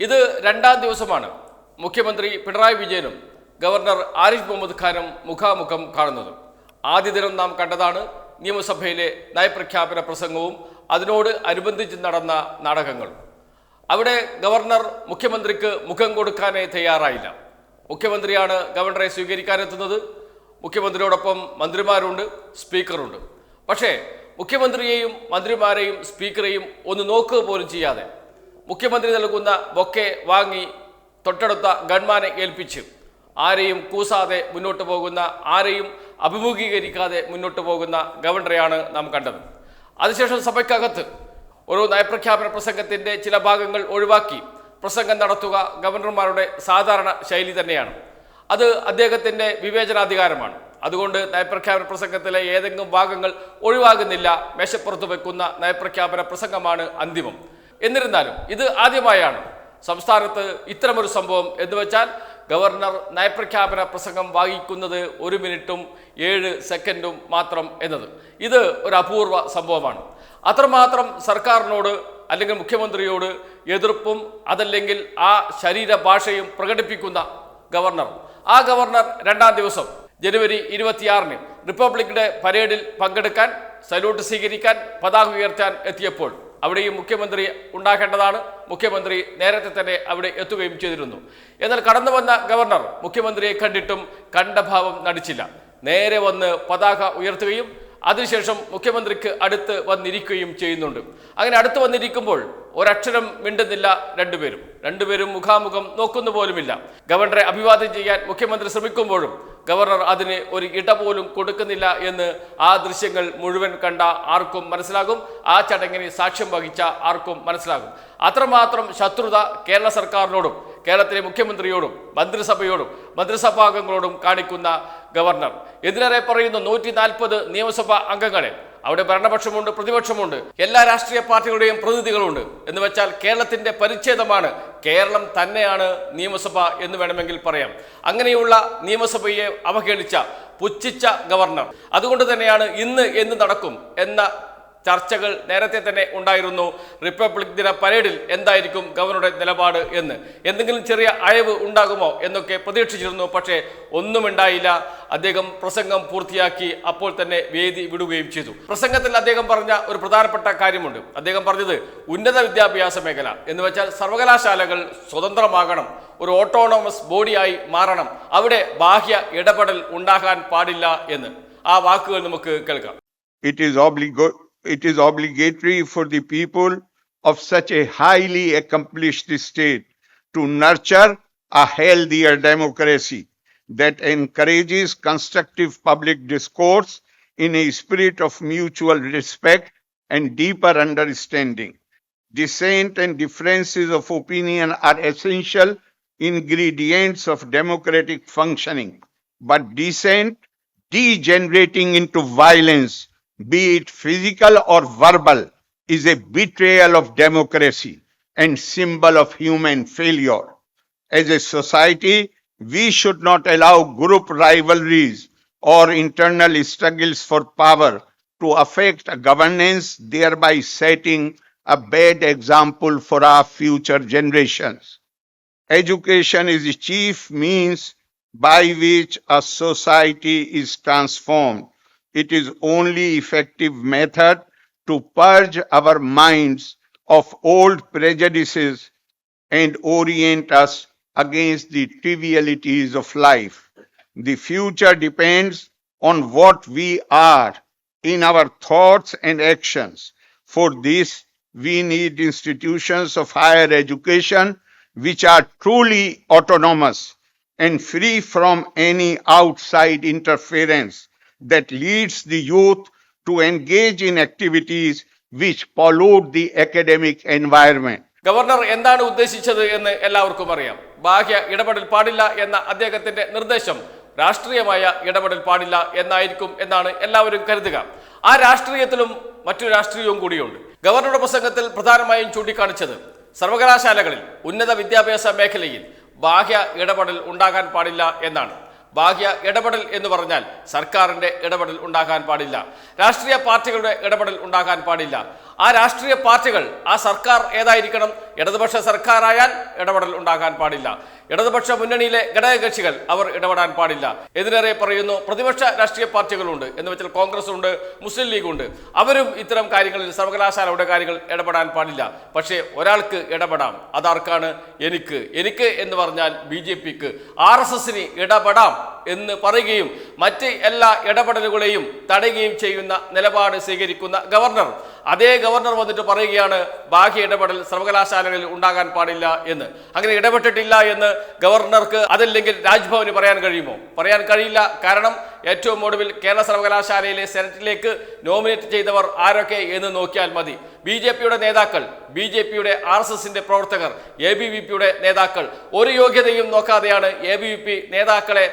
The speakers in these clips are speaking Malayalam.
ഇത് രണ്ടാം ദിവസമാണ്. മുഖ്യമന്ത്രി പിണറായി വിജയനും ഗവർണർ ആരിഫ് മുഹമ്മദ് ഖാനും മുഖാമുഖം കാണുന്നത്. ആദ്യ ദിനം നാം കണ്ടതാണ് നിയമസഭയിലെ നയപ്രഖ്യാപന പ്രസംഗവും അതിനോട് അനുബന്ധിച്ച് നടന്ന നാടകങ്ങൾ അവിടെ ഗവർണർ മുഖ്യമന്ത്രിക്ക് മുഖം കൊടുക്കാനേ തയ്യാറായില്ല. മുഖ്യമന്ത്രിയാണ് ഗവർണറെ സ്വീകരിക്കാനെത്തുന്നത്. മുഖ്യമന്ത്രിയോടൊപ്പം മന്ത്രിമാരുണ്ട് സ്പീക്കറുണ്ട്. പക്ഷേ മുഖ്യമന്ത്രിയെയും മന്ത്രിമാരെയും സ്പീക്കറെയും ഒന്ന് നോക്കുക പോലും ചെയ്യാതെ മുഖ്യമന്ത്രി നൽകുന്ന ബൊക്കെ വാങ്ങി തൊട്ടടുത്ത ഗൺമാനെ ഏൽപ്പിച്ച് ആരെയും കൂസാതെ മുന്നോട്ട് പോകുന്ന ആരെയും അഭിമുഖീകരിക്കാതെ മുന്നോട്ട് പോകുന്ന ഗവർണറെയാണ് നാം കണ്ടത്. അതിനുശേഷം സഭയ്ക്കകത്ത് ഒരു നയപ്രഖ്യാപന പ്രസംഗത്തിന്റെ ചില ഭാഗങ്ങൾ ഒഴിവാക്കി പ്രസംഗം നടത്തുക ഗവർണർമാരുടെ സാധാരണ ശൈലി തന്നെയാണ്. അത് അദ്ദേഹത്തിന്റെ വിവേചനാധികാരമാണ്. അതുകൊണ്ട് നയപ്രഖ്യാപന പ്രസംഗത്തിലെ ഏതെങ്കിലും ഭാഗങ്ങൾ ഒഴിവാകുന്നില്ല മേശപ്പുറത്ത് വെക്കുന്ന നയപ്രഖ്യാപന പ്രസംഗമാണ് അന്തിമം. എന്നിരുന്നാലും ഇത് ആദ്യമായാണ്. സംസ്ഥാനത്ത് ഇത്തരമൊരു സംഭവം എന്ന് വെച്ചാൽ ഗവർണർ നയപ്രഖ്യാപന പ്രസംഗം വായിക്കുന്നത് ഒരു മിനിറ്റും ഏഴ് സെക്കൻഡും മാത്രം എന്നത്. ഇത് ഒരു അപൂർവ സംഭവമാണ്. അത്രമാത്രം സർക്കാരിനോട് അല്ലെങ്കിൽ മുഖ്യമന്ത്രിയോട് എതിർപ്പും അതല്ലെങ്കിൽ ആ ശരീരഭാഷയും പ്രകടിപ്പിക്കുന്ന ഗവർണർ. ആ ഗവർണർ രണ്ടാം ദിവസം ജനുവരി ഇരുപത്തിയാറിന് റിപ്പബ്ലിക് ഡേ പരേഡിൽ പങ്കെടുക്കാൻ സല്യൂട്ട് സ്വീകരിക്കാൻ പതാക ഉയർത്താൻ എത്തിയപ്പോൾ അവിടെയും മുഖ്യമന്ത്രി ഉണ്ടാക്കേണ്ടതാണ്. മുഖ്യമന്ത്രി നേരത്തെ തന്നെ അവിടെ എത്തുകയും ചെയ്തിരുന്നു. എന്നാൽ കടന്നു വന്ന ഗവർണർ മുഖ്യമന്ത്രിയെ കണ്ടിട്ടും കണ്ടഭാവം നടിച്ചില്ല. നേരെ വന്ന് പതാക ഉയർത്തുകയും അതിനുശേഷം മുഖ്യമന്ത്രിക്ക് അടുത്ത് വന്നിരിക്കുകയും ചെയ്യുന്നുണ്ട്. അങ്ങനെ അടുത്ത് വന്നിരിക്കുമ്പോൾ ഒരക്ഷരം മിണ്ടുന്നില്ല രണ്ടുപേരും. രണ്ടുപേരും മുഖാമുഖം നോക്കുന്നു പോലുമില്ല. ഗവർണറെ അഭിവാദ്യം ചെയ്യാൻ മുഖ്യമന്ത്രി ശ്രമിക്കുമ്പോഴും ഗവർണർ അതിന് ഒരു ഇട പോലും കൊടുക്കുന്നില്ല എന്ന് ആ ദൃശ്യങ്ങൾ മുഴുവൻ കണ്ട ആർക്കും മനസ്സിലാകും. ആ ചടങ്ങിന് സാക്ഷ്യം വഹിച്ച ആർക്കും മനസ്സിലാകും. അത്രമാത്രം ശത്രുത കേരള സർക്കാരിനോടും കേരളത്തിലെ മുഖ്യമന്ത്രിയോടും മന്ത്രിസഭയോടും മന്ത്രിസഭാംഗങ്ങളോടും കാണിക്കുന്ന ഗവർണർ. എതിരേറെ പറയുന്ന നൂറ്റി നിയമസഭാ അംഗങ്ങളെ അവിടെ ഭരണപക്ഷമുണ്ട് പ്രതിപക്ഷമുണ്ട് എല്ലാ രാഷ്ട്രീയ പാർട്ടികളുടെയും പ്രതിനിധികളുണ്ട് എന്ന് വെച്ചാൽ കേരളത്തിന്റെ പരിച്ഛേദമാണ് കേരളം തന്നെയാണ് നിയമസഭ എന്ന് വേണമെങ്കിൽ പറയാം. അങ്ങനെയുള്ള നിയമസഭയെ അവഹേളിച്ച പുച്ഛിച്ച ഗവർണർ. അതുകൊണ്ട് തന്നെയാണ് ഇന്ന് എന്ത് നടക്കും എന്ന ചർച്ചകൾ നേരത്തെ തന്നെ ഉണ്ടായിരുന്നു. റിപ്പബ്ലിക് ദിന പരേഡിൽ എന്തായിരിക്കും ഗവർണറുടെ നിലപാട് എന്ന്? എന്തെങ്കിലും ചെറിയ അയവ് ഉണ്ടാകുമോ എന്നൊക്കെ പ്രതീക്ഷിച്ചിരുന്നു പക്ഷേ ഒന്നും ഉണ്ടായില്ല. അദ്ദേഹം പ്രസംഗം പൂർത്തിയാക്കി അപ്പോൾ തന്നെ വേദി വിടുകയും ചെയ്തു. പ്രസംഗത്തിൽ അദ്ദേഹം പറഞ്ഞ ഒരു പ്രധാനപ്പെട്ട കാര്യമുണ്ട്. അദ്ദേഹം പറഞ്ഞത് ഉന്നത വിദ്യാഭ്യാസ മേഖല എന്ന് വെച്ചാൽ സർവകലാശാലകൾ സ്വതന്ത്രമാകണം ഒരു ഓട്ടോണോമസ് ബോഡിയായി മാറണം അവിടെ ബാഹ്യ ഇടപെടൽ ഉണ്ടാകാൻ പാടില്ല എന്ന്. ആ വാക്കുകൾ നമുക്ക് കേൾക്കാം. It is it is obligatory for the people of such a highly accomplished state to nurture a healthier democracy that encourages constructive public discourse in a spirit of mutual respect and deeper understanding. Dissent and differences of opinion are essential ingredients of democratic functioning, but dissent degenerating into violence, be it physical or verbal, is a betrayal of democracy and symbol of human failure. As a society, we should not allow group rivalries or internal struggles for power to affect governance, thereby setting a bad example for our future generations. Education is the chief means by which a society is transformed. It is only effective method to purge our minds of old prejudices and orient us against the trivialities of life. The future depends on what we are in our thoughts and actions. For this, we need institutions of higher education which are truly autonomous and free from any outside interference that leads the youth to engage in activities which pollute the academic environment. Governor എന്താണ് ഉദ്ദേശിച്ചത് എന്ന് എല്ലാവർക്കും അറിയാം. ബാഹ്യ ഇടപെടൽ പാടില്ല എന്ന അദ്ദേഹത്തിന്റെ നിർദ്ദേശം രാഷ്ട്രീയമായ ഇടപെടൽ പാടില്ല എന്നായിരിക്കും എന്നാണ് എല്ലാവരും കരുതുക. ആ രാഷ്ട്രീയത്തിലും മറ്റു രാഷ്ട്രീയവും കൂടിയുണ്ട്. ഗവർണറുടെ പ്രസംഗത്തിൽ പ്രധാനമായും ചൂണ്ടിക്കാണിച്ചത് സർവകലാശാലകളിൽ ഉന്നത വിദ്യാഭ്യാസ മേഖലയിൽ ബാഹ്യ ഇടപെടൽ ഉണ്ടാകാൻ പാടില്ല എന്നാണ്. ബാഹ്യ ഇടപെടൽ എന്ന് പറഞ്ഞാൽ സർക്കാരിന്റെ ഇടപെടൽ ഉണ്ടാകാൻ പാടില്ല. രാഷ്ട്രീയ പാർട്ടികളുടെ ഇടപെടൽ ഉണ്ടാകാൻ പാടില്ല. ആ രാഷ്ട്രീയ പാർട്ടികൾ ആ സർക്കാർ ഏതായിരിക്കണം ഇടതുപക്ഷ സർക്കാരായാൽ ഇടപെടൽ ഉണ്ടാകാൻ പാടില്ല. ഇടതുപക്ഷ മുന്നണിയിലെ ഘടകകക്ഷികൾ അവർ ഇടപെടാൻ പാടില്ല. എതിനേറെ പറയുന്നു പ്രതിപക്ഷ രാഷ്ട്രീയ പാർട്ടികളുണ്ട് എന്ന് വെച്ചാൽ കോൺഗ്രസ് ഉണ്ട് മുസ്ലിം ലീഗ് ഉണ്ട് അവരും ഇത്തരം കാര്യങ്ങളിൽ സർവകലാശാലയുടെ കാര്യങ്ങൾ ഇടപെടാൻ പാടില്ല. പക്ഷേ ഒരാൾക്ക് ഇടപെടാം. അതാർക്കാണ്? എനിക്ക്. എനിക്ക് എന്ന് പറഞ്ഞാൽ ബി ജെ പിക്ക്. ആർ എസ് എസിന് ഇടപെടാം എന്ന് പറയുകയും മറ്റ് എല്ലാ ഇടപെടലുകളെയും തടയുകയും ചെയ്യുന്ന നിലപാട് സ്വീകരിക്കുന്ന ഗവർണർ. അതേ ഗവർണർ വന്നിട്ട് പറയുകയാണ് ബാഹ്യ ഇടപെടൽ സർവകലാശാലകളിൽ ഉണ്ടാകാൻ പാടില്ല എന്ന്. അങ്ങനെ ഇടപെട്ടിട്ടില്ല എന്ന് ഗവർണർക്ക് അതല്ലെങ്കിൽ രാജ്ഭവന് പറയാൻ കഴിയുമോ? പറയാൻ കഴിയില്ല. കാരണം ഏറ്റവും ഒടുവിൽ കേരള സർവകലാശാലയിലെ സെനറ്റിലേക്ക് നോമിനേറ്റ് ചെയ്തവർ ആരൊക്കെ എന്ന് നോക്കിയാൽ മതി. ബി ജെ പിയുടെ നേതാക്കൾ ബി ജെ പിയുടെ ആർ എസ് എസിന്റെ പ്രവർത്തകർ എ ബി വി പിയുടെ നേതാക്കൾ. ഒരു യോഗ്യതയും നോക്കാതെയാണ് എ ബി വി പി നേതാക്കളെ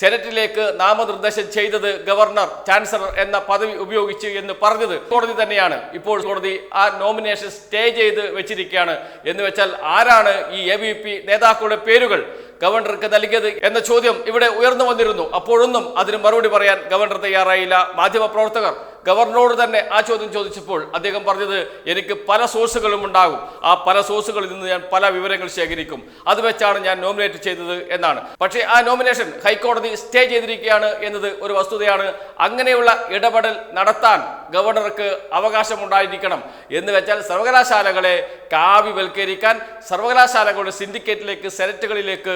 സെനറ്റിലേക്ക് നാമനിർദ്ദേശം ചെയ്തത് ഗവർണർ ചാൻസലർ എന്ന പദവി ഉപയോഗിച്ചു എന്ന് പറഞ്ഞത് കോടതി തന്നെയാണ്. ഇപ്പോൾ കോടതി ആ നോമിനേഷൻ സ്റ്റേ ചെയ്ത് വെച്ചിരിക്കുകയാണ്. എന്ന് വെച്ചാൽ ആരാണ് ഈ എ ബി പി നേതാക്കളുടെ പേരുകൾ ഗവർണർക്ക് നൽകിയത് എന്ന ചോദ്യം ഇവിടെ ഉയർന്നു വന്നിരുന്നു. അപ്പോഴൊന്നും അതിന് മറുപടി പറയാൻ ഗവർണർ തയ്യാറായില്ല. മാധ്യമപ്രവർത്തകർ ഗവർണറോട് തന്നെ ആ ചോദ്യം ചോദിച്ചപ്പോൾ അദ്ദേഹം പറഞ്ഞത് എനിക്ക് പല സോഴ്സുകളും ഉണ്ടാകും. ആ പല സോഴ്സുകളിൽ നിന്ന് ഞാൻ പല വിവരങ്ങൾ ശേഖരിക്കും. അത് വെച്ചാണ് ഞാൻ നോമിനേറ്റ് ചെയ്തത് എന്നാണ്. പക്ഷേ ആ നോമിനേഷൻ ഹൈക്കോടതി സ്റ്റേ ചെയ്തിരിക്കുകയാണ് എന്നത് ഒരു വസ്തുതയാണ്. അങ്ങനെയുള്ള ഇടപെടൽ നടത്താൻ ഗവർണർക്ക് അവകാശമുണ്ടായിരിക്കണം. എന്ന് വെച്ചാൽ സർവകലാശാലകളെ കാവ്യവൽക്കരിക്കാൻ സർവകലാശാലകളുടെ സിൻഡിക്കേറ്റിലേക്ക് സെനറ്റുകളിലേക്ക്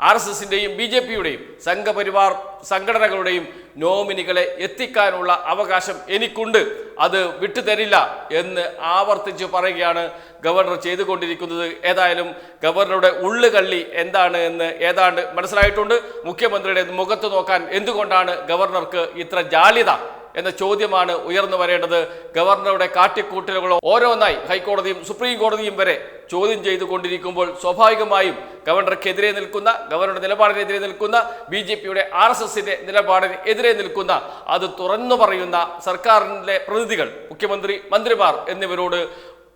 ആർ എസ് എസിന്റെയും ബി ജെ പിയുടെയും സംഘപരിവാർ സംഘടനകളുടെയും നോമിനികളെ എത്തിക്കാനുള്ള അവകാശം എനിക്കുണ്ട്. അത് വിട്ടുതരില്ല എന്ന് ആവർത്തിച്ച് പറയുകയാണ് ഗവർണർ ചെയ്തുകൊണ്ടിരിക്കുന്നത്. ഏതായാലും ഗവർണറുടെ ഉള്ളുകള്ളി എന്താണ് എന്ന് ഏതാണ്ട് മനസ്സിലായിട്ടുണ്ട്. മുഖ്യമന്ത്രിയുടെ മുഖത്ത് നോക്കാൻ എന്തുകൊണ്ടാണ് ഗവർണർക്ക് ഇത്ര ജാള്യത? എന്ന ചോദ്യമാണ് ഉയർന്നു വരേണ്ടത്. ഗവർണറുടെ കാട്ടിക്കൂട്ടലുകളോ ഓരോന്നായി ഹൈക്കോടതിയും സുപ്രീം കോടതിയും വരെ ചോദ്യം ചെയ്തുകൊണ്ടിരിക്കുമ്പോൾ സ്വാഭാവികമായും ഗവർണർക്കെതിരെ നിൽക്കുന്ന ഗവർണറുടെ നിലപാടിനെതിരെ നിൽക്കുന്ന ബി ജെ പിയുടെ ആർ എസ് എസിന്റെ നിലപാടിന് എതിരെ നിൽക്കുന്ന അത് തുറന്നു പറയുന്ന സർക്കാരിന്റെ പ്രതിനിധികൾ മുഖ്യമന്ത്രി മന്ത്രിമാർ എന്നിവരോട്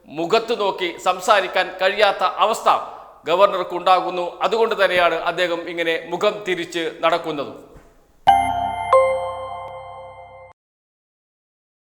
മുഖത്ത് നോക്കി സംസാരിക്കാൻ കഴിയാത്ത അവസ്ഥ ഗവർണർക്കുണ്ടാകുന്നു. അതുകൊണ്ട് തന്നെയാണ് അദ്ദേഹം ഇങ്ങനെ മുഖം തിരിച്ച് നടക്കുന്നതും.